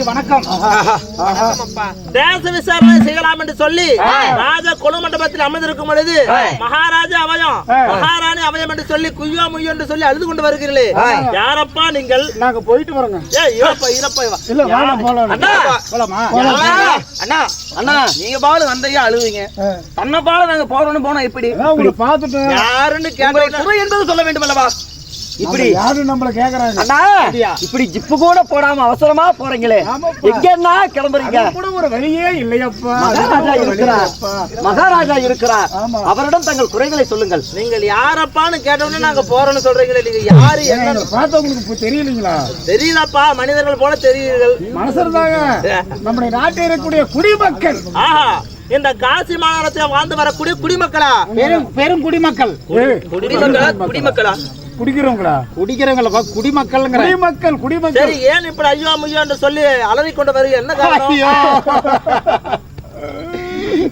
மகாராணிக்கு வணக்கம். தேச விசாரணை செய்யலாம் என்று சொல்லி ராஜ கொலு மண்டபத்தில் அமர்ந்திருக்கும் பொழுது மகாராஜா அவயம் மகாராணி அவயம் என்று சொல்லி குய்யோ முய்யோ என்று சொல்லி அழுது கொண்டு வருகிறீர்களே. யாரப்பா நீங்கள்? நாங்க போயிட்டு வரோங்க. ஏ இறப்பா இறப்பா இவா. இல்ல போலாம் அண்ணா. போலாமா அண்ணா அண்ணா. நீங்க பாவல வந்தையா அழுவீங்க. தன்னை பாவல நாங்க போறோம்னு போனா அதான் உங்களை பார்த்துட்டு. யாருன்னு குறை என்பது சொல்ல வேண்டும் அல்லவா இப்படி யாரும் நம்மள கேக்குறாங்க? அண்ணா இப்படி ஜிப்பு கூட போடாம அவசரமா போறீங்களே. எங்கன்னா கிளம்புறீங்க? கூட ஒரு வழியே இல்லையப்பா. மகாராஜா இருக்கிறார். மகாராஜா இருக்கிறார். அவரிடம் தங்கள் குறைகளை சொல்லுங்கள். நீங்கள் யாரப்பான்னு கேட்டோன்னே நாங்க போறோம்னு சொல்றீங்களே நீங்க யாரு என்ன பார்த்தா உங்களுக்கு தெரியலீங்களா? தெரியலப்பா மனிதர்கள் போல தெரியுங்கள் மனசர் தாங்க. நம்முடைய நாட்டில் இருக்கக்கூடிய குடிமக்கள். ஆஹா. இந்த காசி மாநகரத்தில் வாழ்ந்து வரக்கூடிய குடிமக்களா? பெரும் பெரும் குடிமக்கள். குடிமக்களா குடிமக்களா? குடிக்கிறவங்களா? குடிக்கிறவங்களப்பா குடிமக்கள் குடிமக்கள். சரி ஏன் இப்படி ஐயோ முய்யோ என்று சொல்லி அலறி கொண்டு வருக? என்ன காரணம்.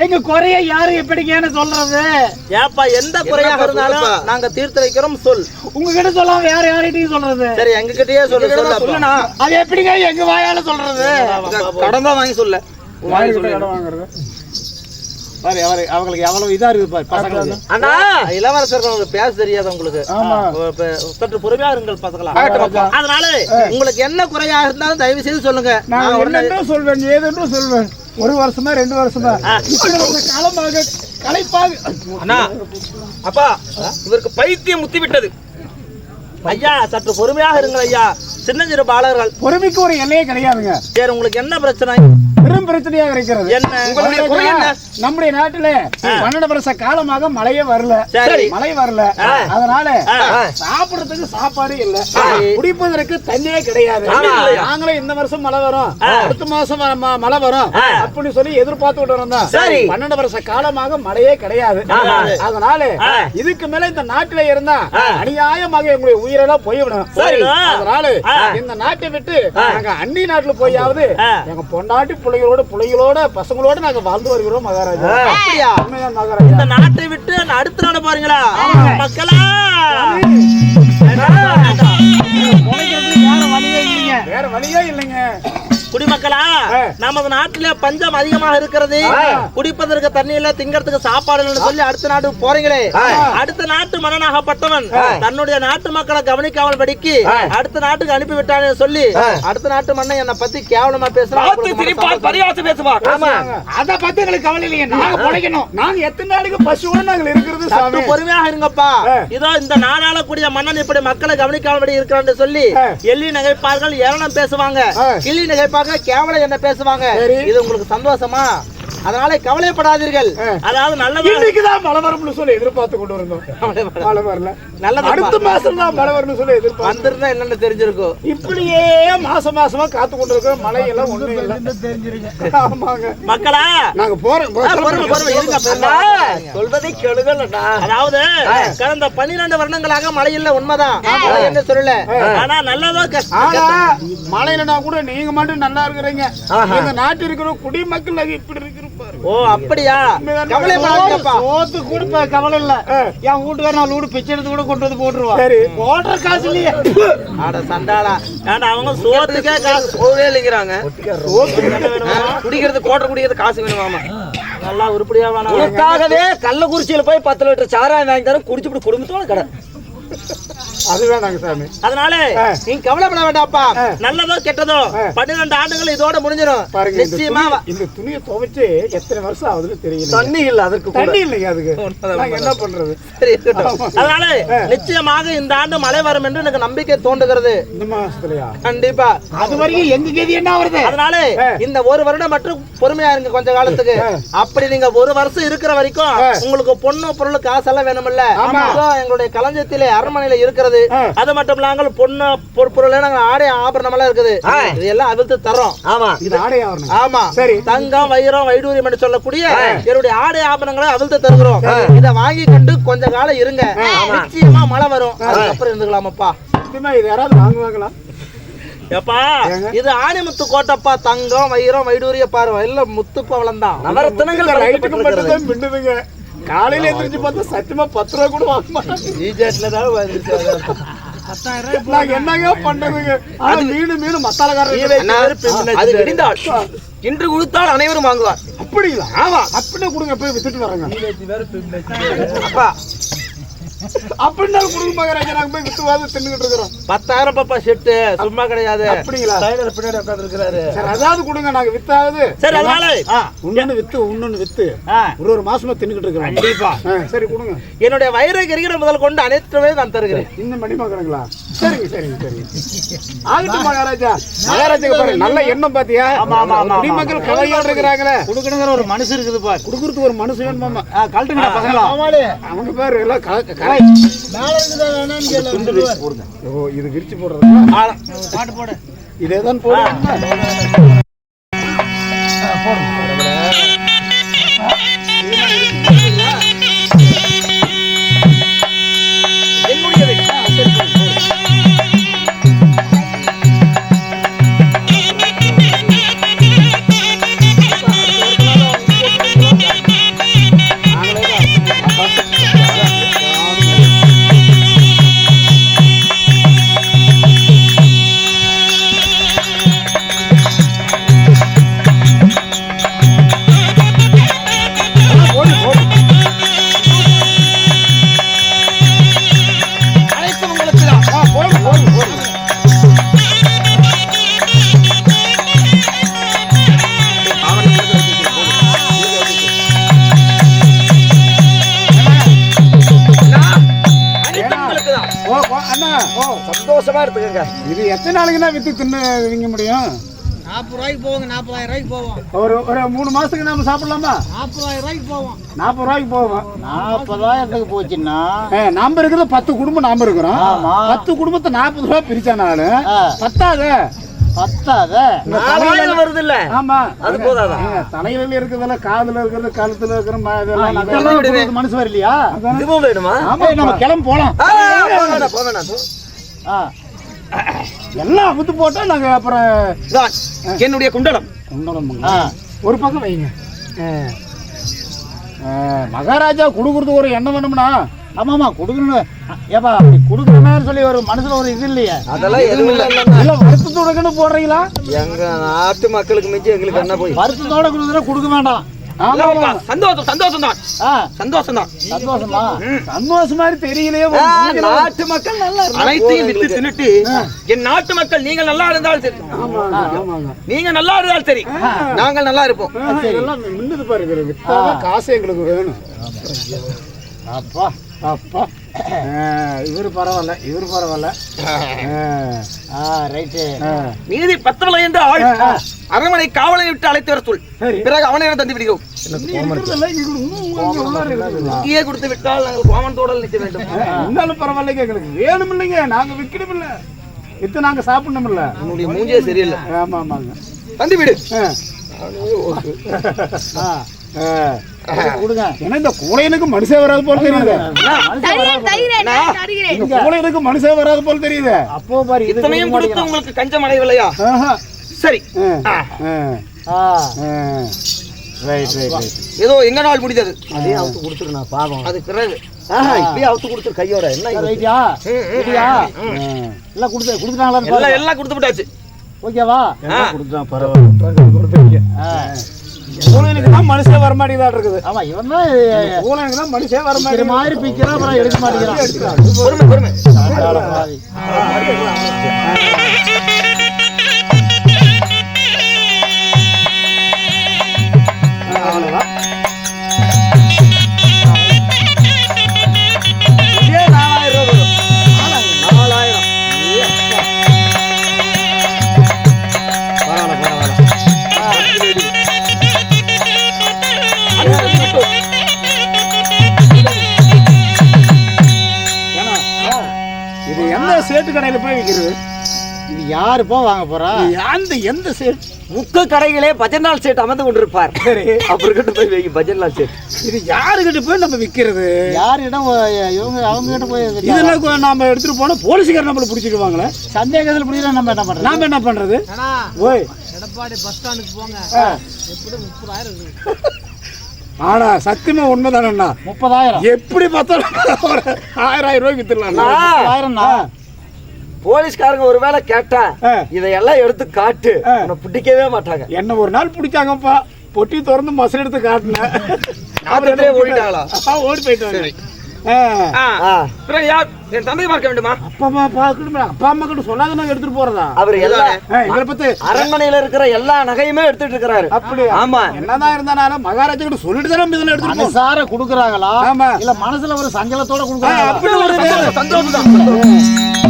எங்க குறைய யாரு எப்படிங்கன்னு சொல்றது? ஏப்பா எந்த குறையாக இருந்தாலும் நாங்க தீர்த்து வைக்கிறோம் சொல். உங்ககிட்ட சொல்லாம யார் யார்கிட்டயும் சொல்றது? சரி எங்க கிட்டயே சொல்லு சொல்லு சொல்லுண்ணா. அது எப்படிங்க எங்க வாயால சொல்றது? கடன் வாங்கி சொல்ல. வாயிலுக்குள்ள இடம் வாங்குறது. பாரு அவரு அவங்களுக்கு எவ்வளவு இதா இருக்கு பாரு பசங்களுக்கு. அண்ணா இளவரசர் உங்களுக்கு பேச தெரியாது உங்களுக்கு. சற்று பொறுமையா இருங்கள் பசங்களா. அதனால உங்களுக்கு என்ன குறையா இருந்தாலும் தயவு செய்து சொல்லுங்க. நான் உடனே சொல்வேன் ஏதென்றும் சொல்வேன். ஒரு வருஷமா ரெண்டு வருஷமா. காலமாக களைப்பாக அண்ணா அப்பா இவருக்கு பைத்தியம் முத்தி விட்டது ஐயா சற்று பொறுமையாக இருங்கள் ஐயா. சின்னஞ்சிறு பாலகர்கள். பொறுமைக்கு ஒரு எல்லையே கிடையாதுங்க. சரி உங்களுக்கு என்ன பிரச்சனை? பெரும் பிரச்சனையாக இருக்கிறது? நம்முடைய நாட்டுல பன்னெண்டு வருஷ காலமாக மழையே வரல. மழை வரல. அதனால. சாப்பிடுறதுக்கு சாப்பாடு இல்ல. குடிப்பதற்கு தண்ணியே கிடையாது. நாங்களும் இந்த வருஷம் மழை வரும். அடுத்த மாசம் மழை வரும். அப்படின்னு சொல்லி எதிர்பார்த்துட்டு சரி. பன்னெண்டு வருஷ காலமாக மழையே கிடையாது. அதனால. இதுக்கு மேல இந்த நாட்டுல இருந்தா. அநியாயமாக எங்களுடைய உயிரெல்லாம் போய்விடும். அதனால. இந்த நாட்டை விட்டு நாங்க அந்நி நாட்டுல போயாவது. எங்க பொண்டாட்டி பிள்ளைகளோட பிள்ளைகளோட பசங்களோட நாங்க வாழ்ந்து வருகிறோம் மகாராஜா. அப்படியா? மகாராஜா. இந்த நாட்டை விட்டு அடுத்த நாடு போறீங்களா மக்களா. வேற வழியே இல்லைங்க. குடிமக்களா. நமது நாட்டிலே பஞ்சம் அதிகமாக இருக்கிறது. குடிப்பதற்கு தண்ணி இல்ல திங்கறதுக்கு சாப்பாடு இல்லைன்னு சொல்லி அடுத்த நாட்டுக்கு போறீங்களே. அடுத்த நாட்டு மன்னனாகப்பட்டவன் தன்னுடைய நாட்டு மக்களை கவனிக்காமல் படிக்கு அடுத்த நாட்டுக்கு அனுப்பி விட்டானே சொல்லி அடுத்த நாட்டு மன்னன் என்னை பத்தி கேவலமா பேசுறான். திரிப்பார் பரியாசம் பேசுவார். ஆமா. அத பத்தி எங்களுக்கு கவலை இல்லைங்க நாங்க பொழைக்கணும். நாங்க எத்தனை நாளைக்கு பசுவோட நாங்க இருக்கிறது சாமி? பொறுமையாக இருங்கப்பா. இதோ இந்த நாடாளக்கூடிய மன்னன் இப்படி மக்களை கவனிக்காமபடி இருக்கிறான்னு சொல்லி. எள்ளி நகைப்பார்கள் ஏளனம் பேசுவாங்க. கிள்ளி நகைப்பாங்க கேவலம் என்ன பேசுவாங்க. இது உங்களுக்கு சந்தோஷமா அதனால கவலைப்படாதீர்கள். அதாவது நல்லது இன்னைக்குதான் மழை வரும்னு சொல்லி எதிர்பார்த்து கொண்டு இருந்தோம் மழை வரல நல்லது அடுத்த மாசம் தான் மழை வரும்னு சொல்லி எதிர்பார்த்து வந்திருந்தா என்னன்னு தெரிஞ்சிருக்கும். இப்படியே மாசம் மாசமா காத்து கொண்டு இருக்கிறோம் மழை எல்லாம் ஒண்ணு இல்ல ஆமாங்க. மக்களா? நாங்க போறோம். சொல்வதை கேளுங்கண்ணா அதாவது கடந்த பன்னிரண்டு வருடங்களாக மழை இல்ல உண்மைதான் மழை என்ன சொல்லல? ஆனா நல்லதோ கஷ்டம் ஆனா மழையிலனா கூட நீங்க மட்டும் நல்லா இருக்கிறீங்க. இந்த நாட்டு இருக்கிற குடிமக்கள் இப்படி இருக்கிறோம் பாருங்க ஓ அப்படியா? கவலைப்படாதீங்கப்பா. சோத்து கூட இப்ப கவலை இல்ல. என் வீட்டுக்கார நாலு வீடு பிச்சை எடுத்து கூட கொண்டு வந்து போட்டுருவா. சரி. போடுற காசு இல்லையே. அட சண்டாளா. ஏன்டா அவங்க சோத்துக்கே காசு போவே இல்லைங்கிறாங்க. குடிக்கிறது கோட்டை குடிக்கிறது காசு வேணுமாமா? நல்லா உருப்படியா வேணாம். உனக்காகவே கள்ளக்குறிச்சியில போய் பத்து லிட்டர் சாராயம் வாங்கி தரேன் குடிச்சுட்டு குடும்பத்தோட கடை. அது வேணாங்க சாமி. அதனால. நீங்க கவலைப்பட வேண்டாம்ப்பா. நல்லதோ கெட்டதோ. பன்னிரெண்டு ஆண்டுகள் இதோட முடிஞ்சிடும் நிச்சயமா இந்த துணியை துவைச்சு எத்தனை வருஷம் ஆகுதுன்னு தெரியல தண்ணி இல்ல அதற்கு. தண்ணி இல்லைங்க அதுக்கு. என்ன பண்றது. அதனால நிச்சயமாக இந்த ஆண்டு மழை வரும் என்று எனக்கு நம்பிக்கை தோன்றுகிறது. இந்த மாசத்துலயா? கண்டிப்பா. அது வரைக்கும் எங்க கதி என்ன வருது அதனால. இந்த ஒரு வருடம் மட்டும் பொறுமையா இருங்க கொஞ்ச காலத்துக்கு. அப்படி நீங்க ஒரு வருஷம் இருக்கிற வரைக்கும். உங்களுக்கு பொண்ணு பொருள் காசெல்லாம் வேணும்ல எங்களுடைய களஞ்சியத்திலே அரண்மனையில இருக்கிறது. ஆ. அது மட்டும் இல்லாமல் பொண்ணு பொரு- பொருள் நாங்க ஆடை ஆபரணம் எல்லாம் இருக்குது. ஆ. இது எல்லாம் அவிழ்த்து தர்றோம். ஆமா. இது ஆடையா வரணும் ஆமா. சரி. தங்கம் வைரம் வைடூரியம் என்று சொல்லக்கூடிய என்னுடைய ஆடை ஆபரணங்களை அவிழ்த்து தருகிறோம். இத வாங்கி கொண்டு கொஞ்ச காலம் இருங்க. நிச்சயமா மழை வரும். அதுக்கப்புறம் இருந்துக்கலாமப்பா. இது யாராவது வாங்குவாங்களா? எப்பா ஏங்க? இது ஆணிமுத்து கோட்டப்பா தங்கம் வைரம் வைடூரிய பாரு. எல்லாம் முத்து பவளம் தான் நவரத்தனங்கள். மட்டும் தான் மின்னுதுங்க. காலையில எந்திரிச்சு பார்த்தா சத்தியமா பத்து ரூபா கூட வாங்க மாட்டாங்க. நாங்க என்னங்க பண்றதுங்க? ஆனா மீனு மீனு மசாலக்காரர் அண்ணா, அது விடிந்தால். இன்று கொடுத்தால் அனைவரும் வாங்குவார். அப்படிங்களா? ஆமா அப்படின்னா கொடுங்க போய் வித்துட்டு வரேங்க. அப்பா அப்படின்னா கொடுங்க மகாராஜா நாங்க போய் வித்துவாது தின்னுகிட்டு இருக்கிறோம். பத்தாயிரம் பாப்பா செட்டு சும்மா கிடையாது. அப்படிங்களா? பின்னாடி உட்கார்ந்து இருக்கிறாரு சரி அதாவது கொடுங்க நாங்க வித்தாவது சரி அதனால ஒன்னொன்னு வித்து ஒன்னொன்னு வித்து. ஒரு ஒரு மாசமா தின்னுகிட்டு இருக்கிறோம். கண்டிப்பா. சரி கொடுங்க. என்னுடைய வயிறு கிரிகிற முதல் கொண்டு அனைத்துமே நான் தருகிறேன். இந்த மணி மகனுங்களா சரிங்க சரிங்க சரிங்க. ஆகட்டும் மகாராஜா. மகாராஜாக்கு பாரு நல்ல எண்ணம் பாத்தியா? ஆமா, ஆமா, ஆமா, குடிமக்கள் கலையோடு இருக்கிறாங்களே. கொடுக்கணுங்கிற ஒரு மனசு இருக்குது பாரு. குடுக்கறதுக்கு ஒரு மனுஷன் வேணுமாமா கழட்டுங்கடா பசங்களா. அவங்க பேரு எல்லாம் ஓ இது விரிச்சு போடுறது பாட்டு போடு இதேதான் போடுங்க. சந்தோஷமா எடுத்துக்கங்க. இது எத்தனை நாளைக்கு தான் வித்து தின்னு விங்க முடியும்? நாற்பது ரூபாய்க்கு போவோங்க நாற்பதாயிரம் ரூபாய்க்கு போவோம். ஒரு ஒரு மூணு மாசத்துக்கு நாம சாப்பிடலாமா? நாற்பதாயிரம் ரூபாய்க்கு போவோம். நாற்பது ரூபாய்க்கு போவோம். நாற்பதாயிரத்துக்கு போச்சுன்னா? ஏ, நாம இருக்கிறது பத்து குடும்பம் நாம இருக்கிறோம். பத்து குடும்பத்தை நாற்பது ரூபாய் பிரிச்சானாலும். பத்தாத? பத்தாத? வருது இல்ல ஆமா. அது போதாதா? ஏங்க, தலையில இருக்கிறதுல காதுல இருக்கிறது கழுத்துல இருக்கிற இதெல்லாம் மனசு வரலையா? இதுவும் வேணுமா? ஆமா நம்ம கிளம்பி போலாம். போவேணா. எல்லாம் அமுத்து போட்டா நாங்க அப்புறம் என்னுடைய குண்டலம். ஆ. ஒரு பக்கம் வைங்க. மகாராஜா கொடுக்கறது ஒரு எண்ணம் வேணும்னா ஆமாமா கொடுக்கணும் ஏப்பா அப்படி கொடுக்கணும்னு சொல்லி ஒரு மனசுல ஒரு இது இல்லையே. அதெல்லாம் எதுவும் இல்ல. இல்ல வருத்தத்துடக்கன்னு போடுறீங்களா எங்க நாட்டு மக்களுக்கு மிஞ்சி எங்களுக்கு என்ன போய்? வருத்தத்தோட கொடுக்குறா கொடுக்க வேண்டாம். சந்தோஷம் சந்தோஷம் தான் சந்தோஷம்? தான் சந்தோஷமா சந்தோஷம் மாதிரி தெரியலையே. நாட்டு மக்கள் நல்லா அனைத்தையும் விட்டு தின்னுட்டு என் நாட்டு மக்கள் நீங்கள் நல்லா இருந்தாலும் சரி. நீங்க நல்லா இருந்தாலும் சரி. நாங்கள் நல்லா இருப்போம். பாருங்க காசு எங்களுக்கு வேணும். அப்பா அப்பா. இவரு பரவாயில்ல இவரு பரவாயில்ல. ரைட்டு. ஆ. மீதி பத்தவளை என்ற ஆள் அரண்மனை காவலை விட்டு அழைத்து வர சொல். பிறகு அவனை தந்து விடுகிறோம். இங்கேயே கொடுத்து விட்டால் நாங்கள் கோமனத்தோட நிற்க வேண்டும். இருந்தாலும் பரவாயில்லைங்க எங்களுக்கு வேணும் இல்லைங்க. நாங்க விற்கணும் இல்ல வித்து நாங்க சாப்பிடணும் இல்ல உன்னுடைய மூஞ்சியே சரியில்லை. ஆமா ஆமாங்க. தந்து விடு. ஆ. கொடுங்க ஏன்னா இந்த கூலையனுக்கு மனுஷன் வராது போல தெரியுது. இந்த கூலையனுக்கு மனுஷன் வராது போல தெரியுது. அப்போ பாரு இது இத்தனையும் கொடுத்து உங்களுக்கு கஞ்சம் அடையவில்லையா? ஆஹா. சரி. ஆ. ஆ. ஆ. ஆ. Right right right. ஏதோ எங்க நாள் முடிஞ்சது? அதையும் அவுத்து கொடுத்துருக்கணும் பாவம். அது பிறகு. இப்பயே அவுத்து கொடுத்துரு கையோட. என்ன? ரைட்டியா? ரைட்டியா. எல்லாம் கொடுத்து கொடுத்துட்டாங்களா எல்லாம் எல்லாம் கொடுத்து விட்டாச்சு ஓகேவா? ஆ. கொடுத்தா பரவாயில்ல. ஊழலுக்கு தான் மனுஷன் வர மாட்டேங்குதா இருக்குது ஆமா இவன் தான் ஊழலுக்கு தான் மனுஷன் வர பிக்கிற மாட்டேங்குது மாதிரி பிக்கிறான் அப்புறம் எடுக்க மாட்டேங்கிறான். பொறுமை யாருப்பா வாங்க போறா? அந்த எந்த சேட்? முக்க கடைகளே பஜன்லால் சேட் அமர்ந்து கொண்டிருப்பார். சரி. அப்புறம் கிட்ட போய் வைங்க பஜன்லால் சேட். இது யாருக்கிட்ட போய் நம்ம விற்கிறது யாருக்கிட்ட இவங்க அவங்க கிட்ட போய் இதெல்லாம் நாம எடுத்துட்டு போனா போலீஸ்காரர் நம்மள பிடிச்சிடுவாங்களே சந்தேகத்தில் பிடிக்கிறா நம்ம என்ன பண்றோம் நாம என்ன பண்றது? ஓய். எடப்பாடி பஸ் ஸ்டாண்டுக்கு போங்க. ஆ. எப்படி முப்பதாயிரம் ஆனா சத்தியமா உண்மைதானண்ணா முப்பதாயிரம். எப்படி பார்த்தாலும் ஆயிரம் ஆயிரம் ரூபாய்க்கு வித்துடலாம் முப்பதாயிரம்னா போலீஸ்காரங்க ஒருவேளை கேட்டா. இதையெல்லாம் எடுத்து காட்டு. உன்னை பிடிக்கவே மாட்டாங்க. என்ன ஒரு நாள் பிடிச்சாங்கப்பா. பொட்டி திறந்து மசல் எடுத்து காட்டினேன் ஓடிட்டாங்களா? ஆ, ஓடி போயிட்டாங்க. என் தந்தை பார்க்க வேண்டுமா? அப்பா அம்மா பார்க்கணுமே அப்பா அம்மா கிட்ட சொல்லாத நாங்க எடுத்துட்டு போறதா? அவர் எல்லா ஆ, எங்களை பத்தி அரண்மனையில இருக்கிற எல்லா நகையுமே எடுத்துட்டு இருக்கிறாரு. அப்படி ஆமா. என்னதான் இருந்தாலும் மகாராஜா கிட்ட சொல்லிட்டு தானே இதுல எடுத்துட்டு. மனசார குடுக்குறாங்களா? ஆமா. இல்ல மனசுல ஒரு சஞ்சலத்தோட ஆ, குடுக்குறாங்களா? அப்படி ஒரு வேலை. சந்தோஷம் தான்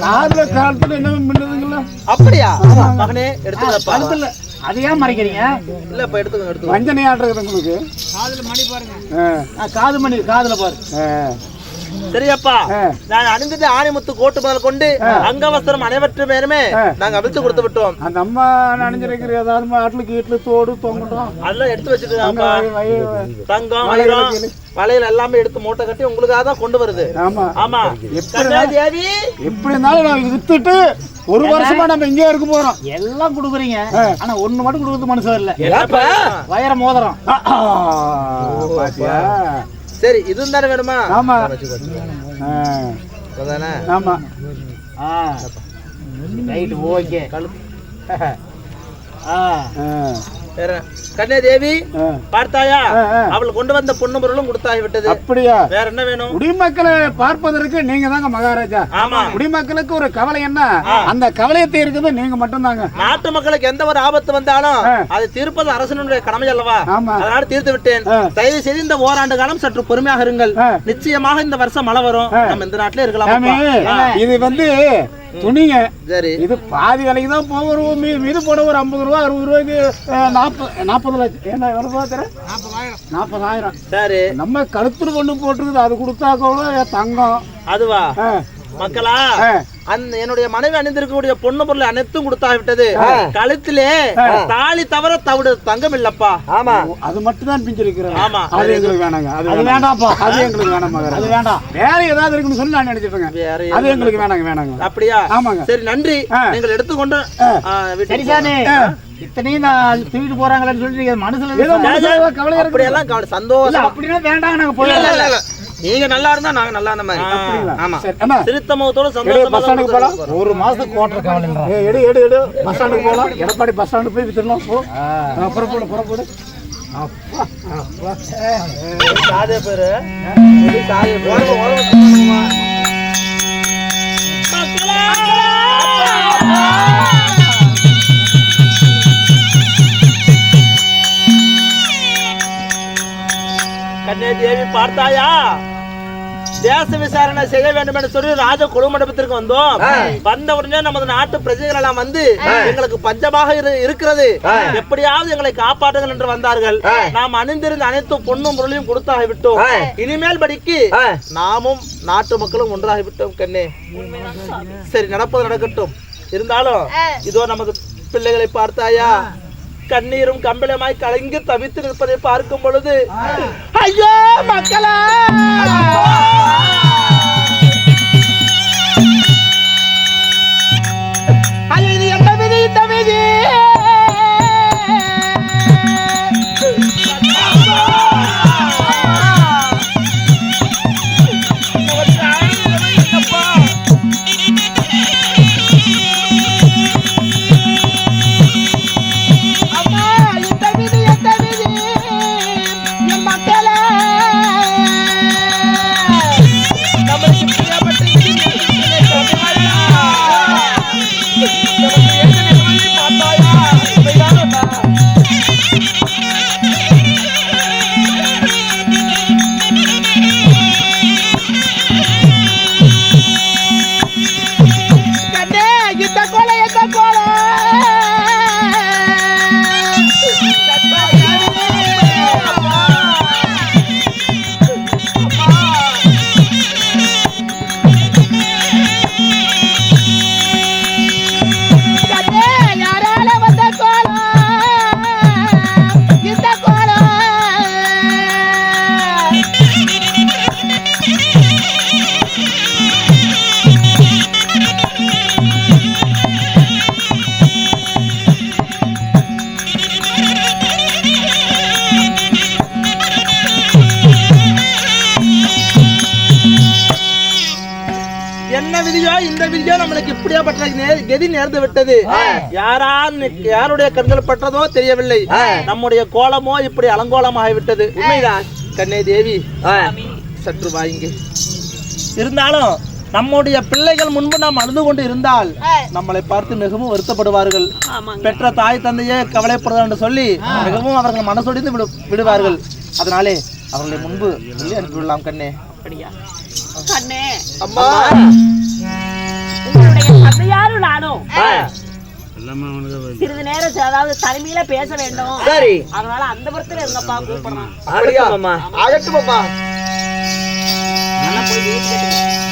காதுல காலத்துல என்ன பண்ணுதுங்களா அப்படியா மகனே எடுத்துக்கப்பா கழுத்துல அதை ஏன் மறைக்கிறீங்க? இல்ல இப்ப எடுத்துக்கோங்க எடுத்துக்கோங்க. வஞ்சனை ஆடுறது உங்களுக்கு காதுல மணி பாருங்க. காது மணி காதுல பாரு. ஆ, சரியப்பா. நான் அணிந்தது ஆணிமுத்து கோட்டு முதல் கொண்டு அங்கவஸ்திரம் அனைவற்று பேருமே ஆ. நாங்க அவிழ்த்து கொடுத்து விட்டோம். அந்த அம்மா நனைஞ்சிருக்கிற ஏதாவது மாட்டுல கீட்டுல தோடு தொங்கட்டும். அதெல்லாம் எடுத்து வய- தங்கம் வைக்கலு. வளையல் எல்லாமே எடுத்து மூட்டை கட்டி உங்களுக்காக தான் கொண்டு வருது. ஆமா. ஆமா. எப்படி எப்படி இருந்தாலும் நான் வித்துட்டு ஒரு வருஷமா நம்ம இங்கே இருக்க போறோம். எல்லாம் குடுக்குறீங்க. ஆனா ஒண்ணு மட்டும் குடுக்குறது மனசு வரல வயர மோதிரம். சரி இது தானே வேணுமா? ஆமா. ஆமா. ஆ. Right okay. ஆ ஆ, வேற. கண்ணே தேவி ஆ. பார்த்தாயா. அவள் கொண்டு வந்த பொண்ணு பொருளும் கொடுத்தாகி விட்டது. அப்படியா? வேற என்ன வேணும்? குடிமக்களை பார்ப்பதற்கு நீங்க தாங்க மகாராஜா. ஆமா. குடிமக்களுக்கு ஒரு கவலை என்ன? அந்த கவலையை தீர்க்கிறது நீங்க மட்டும்தாங்க. நாட்டு மக்களுக்கு எந்த ஒரு ஆபத்து வந்தாலும். அதை தீர்ப்பது அரசனுடைய கடமை அல்லவா? ஆமா. அதனால தீர்த்து விட்டேன். தயவு செய்து இந்த ஓராண்டு காலம் சற்று பொறுமையாக இருங்கள். நிச்சயமாக இந்த வருஷம் மழை வரும். நம்ம இந்த நாட்டிலே இருக்கலாம். இது வந்து துணிங்க. சரி. இது பாதி விலைக்கு தான் போக ஒரு மீ- மீது போட ஒரு ஐம்பது ரூபா அறுபது ரூபாய்க்கு நாற்பது நாற்பது லட்சம் என்ன எவ்வளவு ரூபா தர நாற்பதாயிரம் சரி. நம்ம கழுத்துல கொண்டு போட்டுருக்குது. அது கொடுத்தா கூட தங்கம். அதுவா? ஆ, மக்களா? ஆ. அந்த என்னுடைய மனைவி அணிந்திருக்கக்கூடிய பொண்ணு பொருள் அனைத்தும் கொடுத்தாகி விட்டது கழுத்திலே தாலி தவிர தவிடு தங்கம் இல்லப்பா ஆமா அது மட்டும் தான் பிஞ்சிருக்கிறேன். ஆமா. அது எங்களுக்கு வேணாங்க. அது. வேண்டாம்ப்பா. அது எங்களுக்கு வேணாம். அது வேண்டாம். வேற ஏதாவது இருக்குன்னு சொல்லி நான் நினைச்சிட்டு இருக்கேன் வேற அது எங்களுக்கு வேணாங்க வேணாங்க. அப்படியா? ஆமாங்க. சரி நன்றி. நீங்கள் எடுத்துக்கொண்டு சரி சாமி. இத்தனையும் நான் தூக்கிட்டு போறாங்களேன்னு சொல்லிட்டு மனசுல கவலையா இருக்கு. அப்படியெல்லாம் கவலை சந்தோஷம். அப்படின்னா வேண்டாம் நாங்க போயிடலாம். இல்ல, இல்ல. நீங்க நல்லா இருந்தா நாங்க நல்லா இருந்த மாதிரி? ஆமா. சரி, அண்ணா, திருத்த முகத்தோட எடு, சந்தோஷமா பஸ் ஸ்டாண்டுக்கு போலாம். ஒரு மாசத்துக்கு கவலை ஏய், எடு எடு எடு. பஸ் ஸ்டாண்டுக்கு போகலாம் எடப்பாடி பஸ் ஸ்டாண்டு போய் வித்துடலாம் போ. புறப்படு புறப்படு. சாதே பேரு. சாதே பேரு. தேவி பார்த்தாயா? தேச விசாரணை செய்ய வேண்டும் என்று சொல்லி ராஜ குழுமண்டபத்திற்கு வந்தோம். வந்த உடனே நமது நாட்டு பிரஜைகள் எல்லாம் வந்து எங்களுக்கு பஞ்சமாக இரு- இருக்கிறது. எப்படியாவது எங்களை காப்பாற்றுங்கள் என்று வந்தார்கள். நாம் அணிந்திருந்த அனைத்து பொண்ணும் பொருளையும் கொடுத்தாகி விட்டோம் இனிமேல் படிக்கு. நாமும் நாட்டு மக்களும் ஒன்றாகி விட்டோம் கண்ணே சரி நடப்பது நடக்கட்டும். இருந்தாலும் இதோ நமது பிள்ளைகளை பார்த்தாயா? கண்ணீரும் கம்பளமாய் கலங்கி தவித்து நிற்பதை பார்க்கும் பொழுது ஐயோ மக்களா! ஐயோ இது என்ன விதி இந்த விதி விதியோ இந்த விதியோ நம்மளுக்கு இப்படியாப்பட்ட நே- கதி நேர்ந்து விட்டது. யாரார் யாருடைய கண்கள் பட்டதோ தெரியவில்லை. நம்முடைய கோலமோ இப்படி அலங்கோலமாகி விட்டது உண்மைதான். கண்ணே தேவி சற்று வாங்க இருந்தாலும் நம்முடைய பிள்ளைகள் முன்பு நாம் அழுது கொண்டு இருந்தால் நம்மளை பார்த்து மிகவும் வருத்தப்படுவார்கள். பெற்ற தாய் தந்தையே கவலைப்படுறோம் என்று சொல்லி மிகவும் அவர்கள் மனசொடிந்து விடு விடுவார்கள். அதனாலே அவர்களை முன்பு சொல்லி அனுப்பிவிடலாம் கண்ணே. அப்படியா? கண்ணே. அம்மா. உங்களுடைய தந்தையாரும் நானும் சிறிது நேரம் அதாவது தலைமையில பேச வேண்டும். சரி. அதனால அந்த புறத்துல இருங்கப்பா கூப்பிடுறான். ஆகட்டும் அம்மா. நல்லா போய் வீட்டுக்கு